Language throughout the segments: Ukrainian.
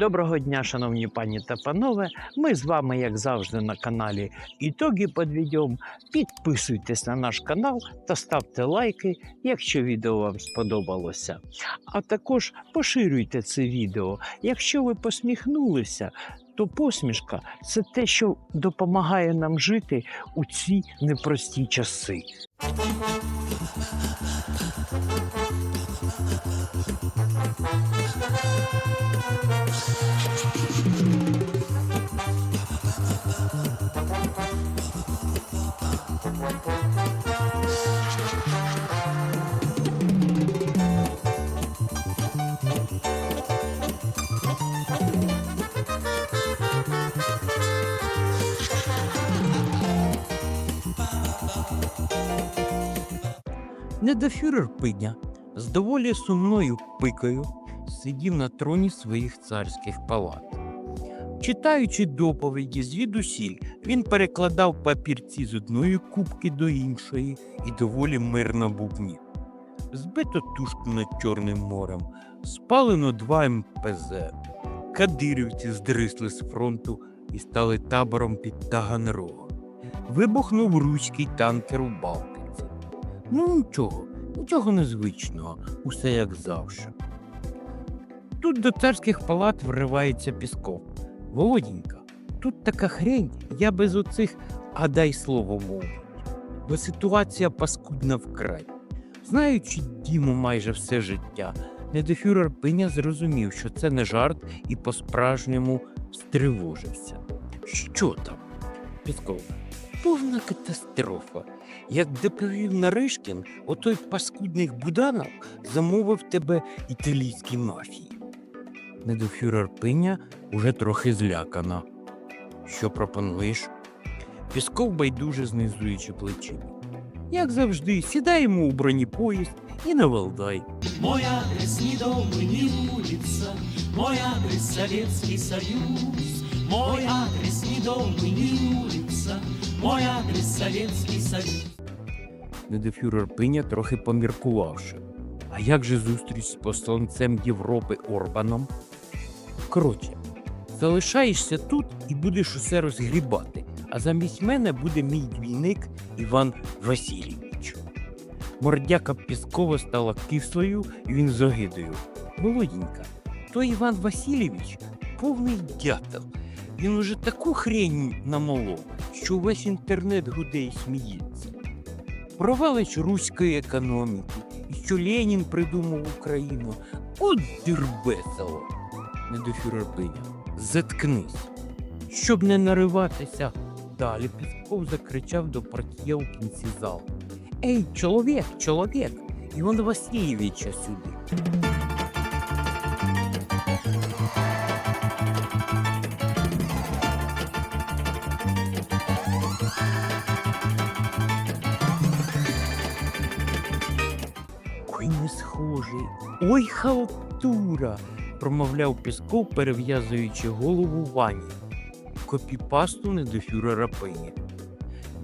Доброго дня, шановні пані та панове. Ми з вами, як завжди, на каналі Ітоги підведемо. Підписуйтесь на наш канал та ставте лайки, якщо відео вам сподобалося. А також поширюйте це відео. Якщо ви посміхнулися, то посмішка це те, що допомагає нам жити у ці непрості часи. Недофюрер пиня з доволі сумною пикою сидів на троні своїх царських палат. Читаючи доповіді звідусіль, він перекладав папірці з одної кубки до іншої і доволі мирно бубнів. Збито тушку над Чорним морем, спалено два МПЗ. Кадирівці здрисли з фронту і стали табором під Таганрогом. Вибухнув руський танкер у Балтиці. Ну нічого, нічого незвичного, усе як завжди. Тут до царських палат вривається Пісков. Володінька, тут така хрень, я без оцих а дай слово мовить. Бо ситуація паскудна вкрай. Знаючи Діму майже все життя, недофюрер Пиня зрозумів, що це не жарт і по-справжньому стривожився. Що там? Пісков. Повна катастрофа. Як доповів Наришкін, отой паскудник Буданов замовив тебе італійській мафії. Недофюрер Пиня уже трохи злякана. Що пропонуєш? Пісков байдуже знизуючи плечима. Як завжди, сідаємо у бронепоїзд і на Валдай. Мой адрес не дом и не улица, Мой адрес Советский Союз. Мой адрес не Мой адрес Советский Союз. Недофюрер Пиня трохи поміркувавши. А як же зустріч з посланцем Європи Орбаном? Коротше, залишаєшся тут і будеш усе розгрібати, а замість мене буде мій двійник Іван Васильович. Мордяка Піскова стала кислою, і він з огидою. Володінька, то Іван Васильович повний дятел. Він уже таку хрень намолов, що весь інтернет гуде і сміється. Провалич руської економіки, і що Ленін придумав Україну. От дірбесало. Недофюрер Пиня. Заткнись. Щоб не нариватися, далі Пісков закричав до портьє у кінці залу. Ей, чоловік, чоловік, Іван Васильовича сюди. Ой, халтура. промовляв Пісков, перев'язуючи голову Вані. Копіпасту не до фюрера Пині.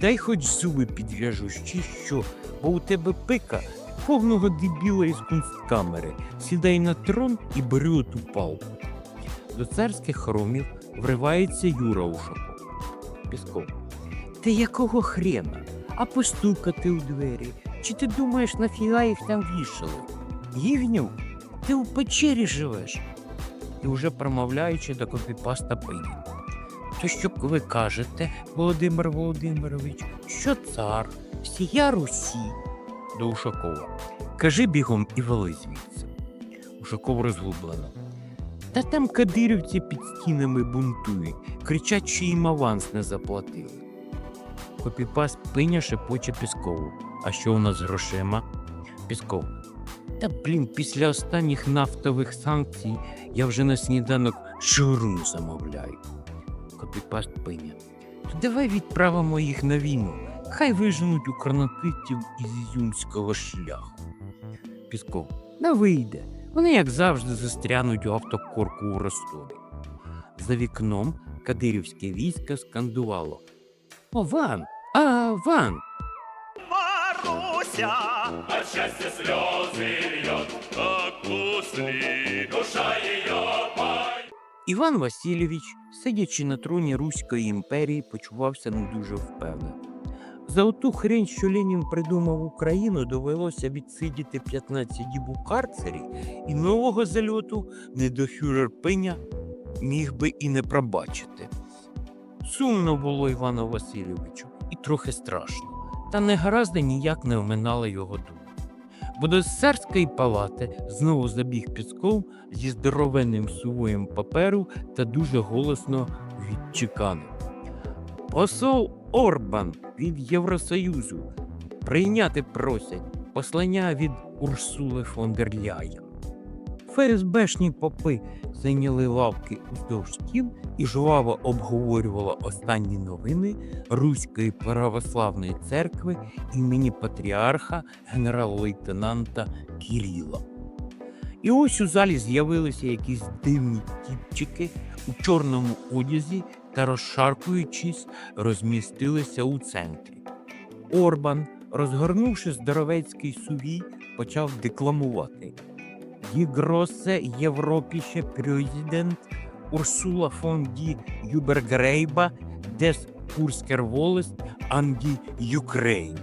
Дай хоч зуби підв'яжу, чи що, бо у тебе пика повного дебіла із кунсткамери. Сідай на трон і бери оту палку. До царських хоромів вривається Юра Ушаков. Пісков. Ти якого хрена? А постукати у двері? Чи ти думаєш, нафіга їх там вішали? Гівнюк, ти у печері живеш. І вже промовляючи до копіпаста пині. То що ви кажете, Володимир Володимирович, що цар, всія Русі? До Ушакова. Кажи бігом і вали звідси. Ушаков розгублено. Та там кадирівці під стінами бунтують, кричать, що їм аванс не заплатили. Копіпаст пиня шепоче Піскову. А що у нас з грошима? Пісков. Та блін, після останніх нафтових санкцій я вже на сніданок шаурму замовляю. Копіпаст пиня. То давай відправимо їх на війну. Хай виженуть укронатитів із ізюмського шляху. Пісков. Не вийде. Вони, як завжди, застрянуть у автокорку у Ростові. За вікном кадирівське військо скандувало. О, Ван! Маруся, от счастья слезы льет, как после душа ее пой. Іван Васильович, сидячи на троні Руської імперії, почувався не дуже впевнено. За оту хрень, що Ленін придумав Україну, довелося відсидіти 15 діб у карцері, і нового зальоту недофюрер Пиня міг би і не пробачити. Сумно було Івану Васильовичу і трохи страшно, та негаразди ніяк не вминала його думку. Бо до царської палати знову забіг Пісков зі здоровенним сувоєм паперу та дуже голосно відчеканив. Посол Орбан від Євросоюзу прийняти просять послання від Урсули фон дер Ляєн. ФСБшні попи зайняли лавки уздовж стін і жваво обговорювали останні новини Руської православної церкви імені патріарха генерал-лейтенанта Кіріла. І ось у залі з'явилися якісь дивні тіпчики у чорному одязі та, розшаркуючись, розмістилися у центрі. Орбан, розгорнувши здоровецький сувій, почав декламувати. Єгросе Європіше президент Урсула фон ді Юбергрейба дес Курскер Волест Анді Юкрейн.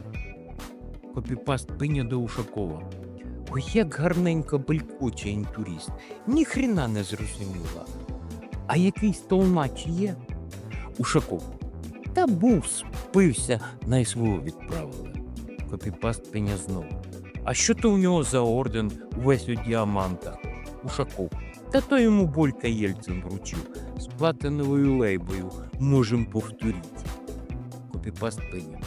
Копіпаст пиня до Ушакова. Ой, як гарненько белькоче інтурист. Ні хрена не зрозуміла. А якийсь толмач є? Ушаков. Та був, спився, на СВО відправили. Копіпаст пеня знову. А що то у нього за орден увесь у діамантах? Ушаков. Та то йому Болька Єльцин вручив. З платиновою лейбою можем повторити. Копіпаст пеня.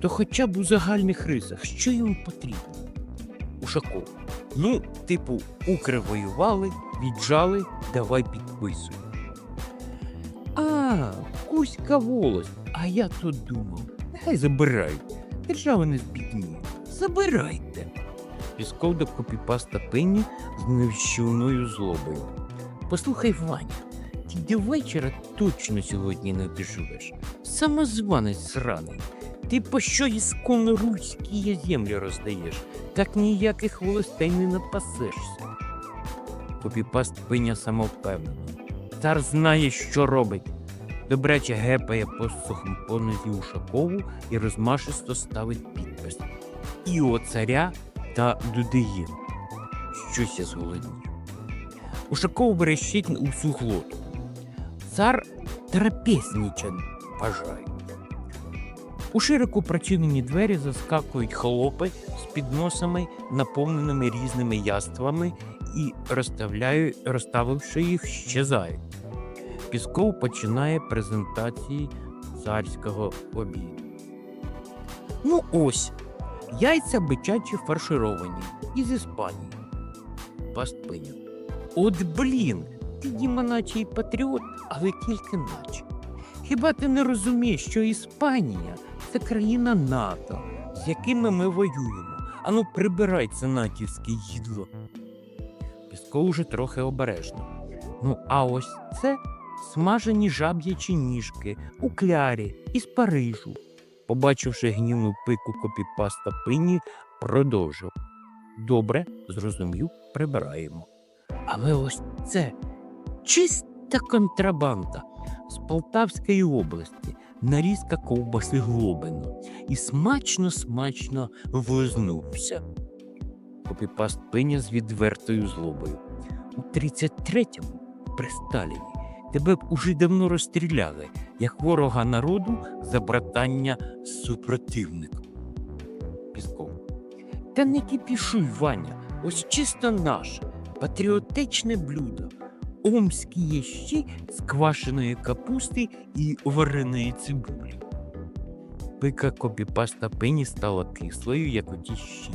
То хоча б у загальних рисах, що йому потрібно? Ушаков. Ну, типу, укри воювали, віджали, давай підписуй. А, Кузька волость. А я то думав. Нехай забирають. Держава не збідніє. Забирайте. Пісков копіпаста пенні з невщівною злобою. Послухай, Ваня, ти до вечора точно сьогодні не доживеш. Самозванець сраний. Ти по що ісконно руські землі роздаєш, так ніяких волостей не напасешся. Копіпаст пиня самовпевнено. Цар знає, що робить. Добряче гепає посохом по нозі Ушакову і розмашисто ставить підпис. І о царя та додає. Щось я зголоднів. Ушаков верещить усю глоту. Цар трапезничать бажає. У широко прочинені двері заскакують холопи з підносами, наповненими різними яствами, і, розставивши їх, щезають. Пісков починає презентації царського обіду. Ну ось, яйця бичачі фаршировані із Іспанії. Пастпиня. От блін, ти Діма наче й патріот, але тільки наче. Хіба ти не розумієш, що Іспанія це країна НАТО, з якими ми воюємо. Ану, прибирай це натівське їдло. Пісков уже трохи обережно. Ну, а ось це смажені жаб'ячі ніжки у клярі із Парижу. Побачивши гнівну пику копіпаста пині, продовжив. Добре, зрозумів, прибираємо. Але ось це чиста контрабанда з Полтавської області, нарізка ковбаси глобино і смачно-смачно влизнувся. Копіпаст пиня з відвертою злобою. У 33-му при Сталіні тебе б уже давно розстріляли, як ворога народу за братання супротивником. Пісков. Та не кипішуй, Ваня, ось чисто наше, патріотичне блюдо. Омські ящі з квашеної капусти і вареної цибулі. Пика копіпаста пені стала кислою, як у ті щі.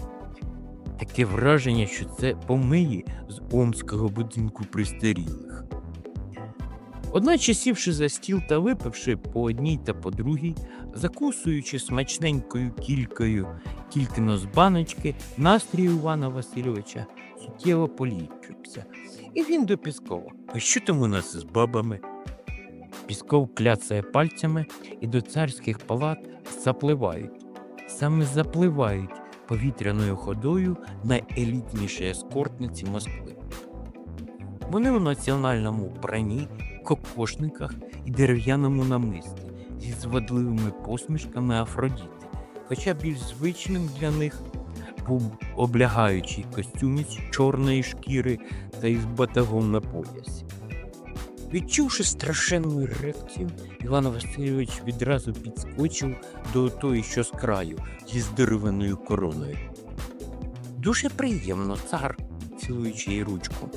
Таке враження, що це помиї з омського будинку престарілих. Одначе сівши за стіл та випивши по одній та по другій, закусуючи смачненькою кількою тільки з баночки, настрій Івана Васильовича суттєво поліпшився. І він до Піскова. А що там у нас з бабами? Пісков кляцає пальцями і до царських палат запливають. Саме запливають повітряною ходою найелітніші ескортниці Москви. Вони у національному бранні, кокошниках і дерев'яному намисті зі звадливими посмішками Афродіти, хоча більш звичним для них був облягаючий костюм із чорної шкіри та із батагом на поясі. Відчувши страшенну ерекцію, Іван Васильович відразу підскочив до тої, що з краю, зі здереваною короною. Дуже приємно, цар, цілуючи їй ручку.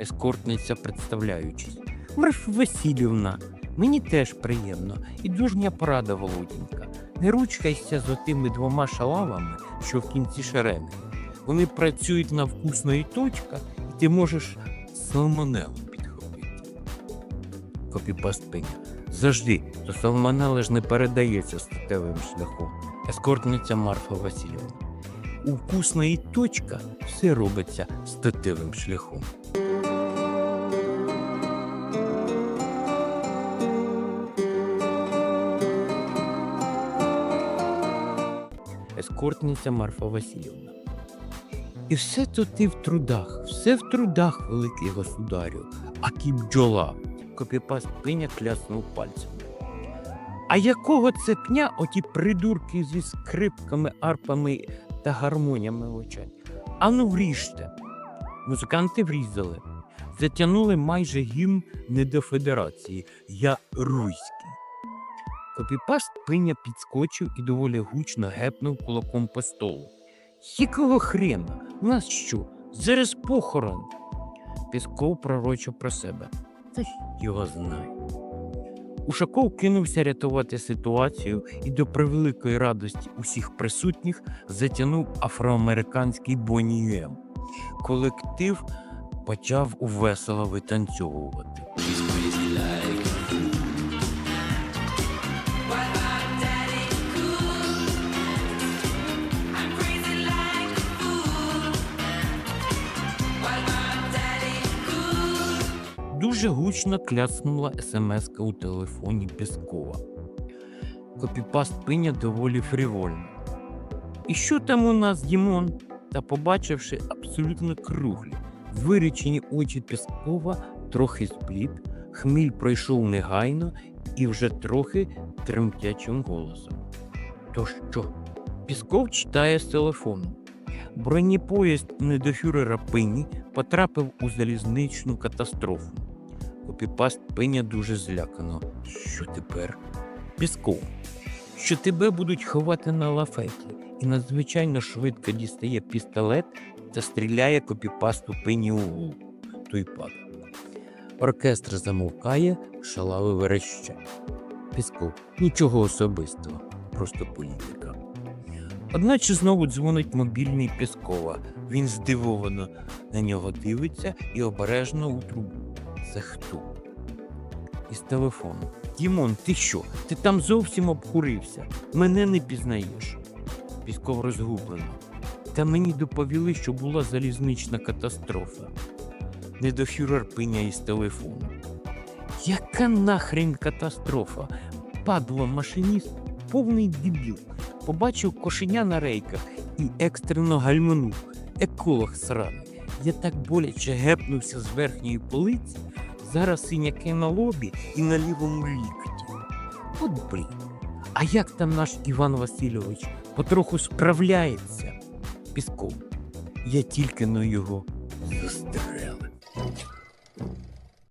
Ескортниця, представляючись. Марф Васильівна, мені теж приємно і дужня порада, Володінька. Не ручкайся з отими двома шалавами, що в кінці шерени. Вони працюють на вкусної точка, і ти можеш салмонелу підхопити. Копіпаст пиня. Завжди, то салмонела ж не передається статевим шляхом. Ескортниця Марфа Васильівна. У вкусної точка все робиться статевим шляхом. Ескортниця Марфа Васильівна. І все то ти в трудах, все в трудах, великий государю, а кім бджола. Копіпаст пиня кляснув пальцем. А якого це пня оті придурки зі скрипками, арпами та гармоніями очать? Ану вріжте. Музиканти врізали. Затягнули майже гімн не до федерації. Я руський. Копіпаст пиня підскочив і доволі гучно гепнув кулаком по столу. Якого хрена? У нас що? Зараз похорон. Пісков пророчив про себе. Та його знає. Ушаков кинувся рятувати ситуацію і до превеликої радості усіх присутніх затягнув афроамериканський Бонні Ем. Колектив почав увесело витанцьовувати. Дуже гучно кляснула смс у телефоні Піскова. Копіпаст пиня доволі фрівольно. І що там у нас, Дімон? Та побачивши абсолютно круглі, вирічені очі Піскова, трохи зблід, хміль пройшов негайно і вже трохи тремтячим голосом. То що? Пісков читає з телефону. Бронепоїзд недофюрера Пині потрапив у залізничну катастрофу. Копіпаст Пиня дуже злякано. Що тепер? Пісков. Що тебе будуть ховати на лафеті, і надзвичайно швидко дістає пістолет та стріляє копіпасту пині у голову. Той падає. Оркестр замовкає, шалави верещать. Пісков. Нічого особистого, просто політика. Одначе знову дзвонить мобільний Піскова. Він здивовано на нього дивиться і обережно у трубу. Це хто? Із телефону. Дімон, ти що? Ти там зовсім обкурився. Мене не пізнаєш. Пісков розгублено. Та мені доповіли, що була залізнична катастрофа. Недофюрер пиня із телефону. Яка нахрен катастрофа? Падло машиніст, повний дебіл. Побачив кошеня на рейках і екстрено гальманув. Еколог сраний. Я так боляче гепнувся з верхньої полиці, зараз синяки на лобі і на лівому лікті. От блін. А як там наш Іван Васильович потроху справляється? Піском. Я тільки на його.